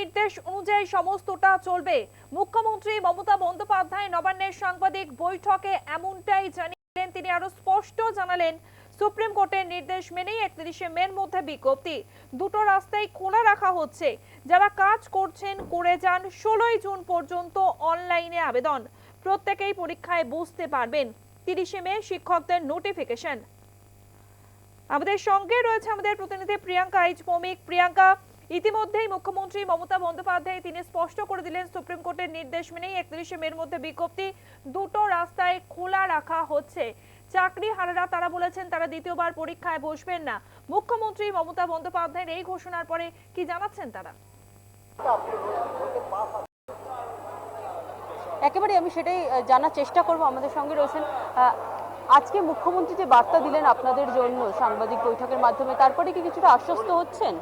নির্দেশ অনুযায়ী সমস্তটা চলবে। মুখ্যমন্ত্রী মমতা বন্দ্যোপাধ্যায় নবান্নের সাংবাদিক বৈঠকে এমনটাই জানিয়েছেন। তিনি আরও স্পষ্ট জানালেন, সুপ্রিম কোর্টের নির্দেশ মেনেই একত্রিশে মের মধ্যে বিজ্ঞপ্তি। দুটো রাস্তাই খোলা রাখা হচ্ছে। যারা কাজ করছেন, করে যান। ষোলোই জুন পর্যন্ত অনলাইনে আবেদন। প্রত্যেকেই পরীক্ষায় বসতে পারবেন। তিরিশে মে শিক্ষকদের নোটিফিকেশন। আমাদের সঙ্গে রয়েছে আমাদের প্রতিনিধি প্রিয়াঙ্কা এইচ ভৌমিক প্রিয়াঙ্কা ইতিমধ্যেই মুখ্যমন্ত্রী মমতা বন্দ্যোপাধ্যায় তিনি স্পষ্ট করে দিলেন, সুপ্রিম কোর্টের নির্দেশ মেনেই একত্রিশে মের মধ্যে বিজ্ঞপ্তি দুটো রাস্তায় খোলা রাখা হচ্ছে। চাকরি হারারা তারা বলেছেন তারা দ্বিতীয়বার পরীক্ষায় বসবেন না। মুখ্যমন্ত্রী মমতা বন্দ্যোপাধ্যায়ের এই ঘোষণার পরে কি জানাচ্ছেন তারা? একেবারে আমি সেটাই জানার চেষ্টা করব আমাদের সঙ্গে রয়েছেন আজকে মুখ্যমন্ত্রী যে বার্তা দিলেন আপনাদের জন্য সাংবাদিক বৈঠকের মাধ্যমে, তারপরে কি কিছুটা আশ্বস্ত হচ্ছেন?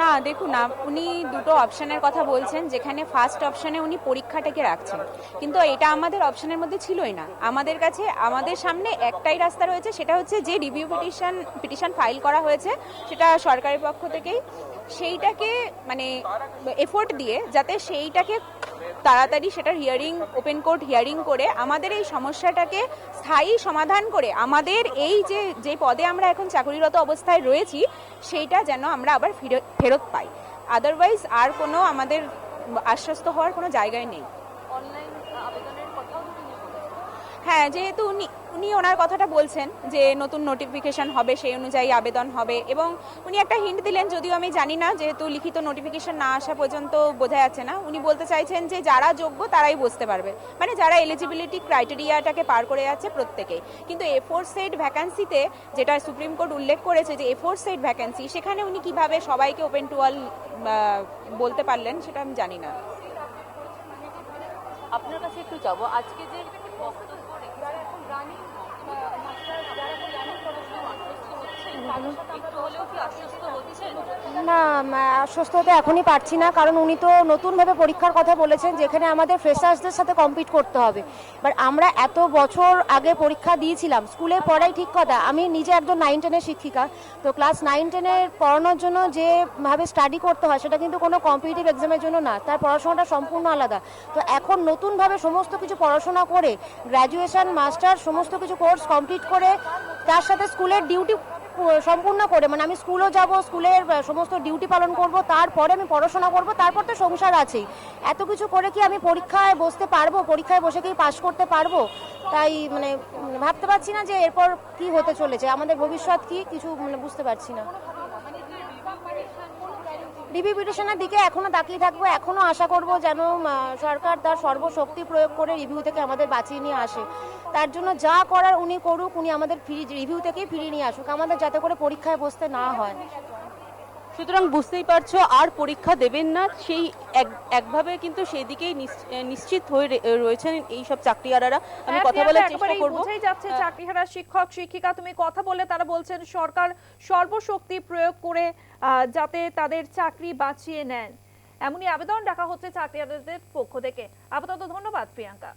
না, দেখুন উনি দুটো অপশানের কথা বলছেন, যেখানে ফার্স্ট অপশানে উনি পরীক্ষাটাকে রাখছেন। কিন্তু এটা আমাদের অপশানের মধ্যে ছিলই না। আমাদের কাছে, আমাদের সামনে একটাই রাস্তা রয়েছে, সেটা হচ্ছে যে রিভিউ পিটিশন পিটিশন ফাইল করা হয়েছে, সেটা সরকারের পক্ষ থেকেই। সেইটাকে মানে এফোর্ট দিয়ে, যাতে সেইটাকে তাড়াতাড়ি সেটার হিয়ারিং ওপেন কোর্ট হিয়ারিং করে আমাদের এই সমস্যাটাকে স্থায়ী সমাধান করে আমাদের এই যে যে পদে আমরা এখন চাকরিরত অবস্থায় রয়েছি, সেইটা যেন আমরা আবার ফিরে- ফেরত পাই। আদারওয়াইজ আর কোনো আমাদের আশ্বস্ত হওয়ার কোনো জায়গায় নেই। অনলাইন আবেদনের কথাও হ্যাঁ যেহেতু উনি উনি ওনার কথাটা বলছেন যে নতুন নোটিফিকেশন হবে, সেই অনুযায়ী আবেদন হবে এবং উনি একটা হিন্ট দিলেন, যদিও আমি জানি না, যেহেতু লিখিত নোটিফিকেশন না আসা পর্যন্ত বোঝা যাচ্ছে না। উনি বলতে চাইছেন যে যারা যোগ্য তারাই বসতে পারবে। মানে যারা এলিজিবিলিটি ক্রাইটেরিয়াটাকে পার করে যাচ্ছে প্রত্যেকেই। কিন্তু এ ফোর সেট ভ্যাকান্সিতে যেটা সুপ্রিম কোর্ট উল্লেখ করেছে যে এ ফোর সেট ভ্যাকান্সি সেখানে উনি কীভাবে সবাইকে ওপেন টু অল বলতে পারলেন, সেটা আমি জানি না। আপনার কাছে একটু যাব। আজকে যে বক্তব্য রেখেছেন না আশ্বস্ত হতে এখনই পারছি না, কারণ উনি তো নতুনভাবে পরীক্ষার কথা বলেছেন যেখানে আমাদের ফ্রেশার্সদের সাথে কম্পিট করতে হবে। এবার আমরা এত বছর আগে পরীক্ষা দিয়েছিলাম, স্কুলে পড়াই ঠিক কথা, আমি নিজে একজন নাইন টেনের শিক্ষিকা, তো ক্লাস নাইন টেনের পড়ানোর জন্য যেভাবে স্টাডি করতে হয়, সেটা কিন্তু কোনো কম্পিটিটিভ এক্সামের জন্য না, তার পড়াশোনাটা সম্পূর্ণ আলাদা। তো এখন নতুনভাবে সমস্ত কিছু পড়াশোনা করে গ্র্যাজুয়েশন মাস্টার সমস্ত কিছু কোর্স কমপ্লিট করে, তার সাথে স্কুলের ডিউটি সম্পূর্ণ করে। মানে আমি স্কুলও যাব, স্কুলের সমস্ত ডিউটি পালন করব, তারপরে আমি পড়াশোনা করব, তারপর তো সংসার আছেই। এত কিছু করে কি আমি পরীক্ষায় বসতে পারব? পরীক্ষায় বসে কি পাশ করতে পারব? তাই মানে ভাবতে পারছি না যে এরপর কি হতে চলেছে। আমাদের ভবিষ্যৎ কি কিছু মানে বুঝতে পারছি না। রিভিউ পিটিশনের দিকে এখনও তাকিয়ে থাকব, এখনও আশা করব যেন সরকার তার সর্বশক্তি প্রয়োগ করে রিভিউ থেকে আমাদের বাঁচিয়ে নিয়ে আসে। তার জন্য যা করার উনি করুক উনি আমাদের ফ্রি রিভিউ থেকেই ফিরিয়ে নিয়ে আসুক। আমাদের যাতে করে পরীক্ষায় বসতে না হয়। সুতরাং বুঝতেই পারছ আর পরীক্ষা দেবেন না। সেই একভাবে কিন্তু সেদিকেই নিশ- নিশ্চিত হয়ে রয়েছেন এই সব চাকরিয়ারারা আমি হ্যাঁ, কথা বলার চেষ্টা করব। বোঝাই যাচ্ছে চাকরিহারা শিক্ষক শিক্ষিকা তুমি কথা বললে তারা বলছেন সরকার সর্বশক্তি প্রয়োগ করে আহ, যাতে তাদের চাকরি বাঁচিয়ে নেন। এমনই আবেদন রাখা হচ্ছে চাকরিহারাদের পক্ষ থেকে। আপাতত ধন্যবাদ প্রিয়াঙ্কা।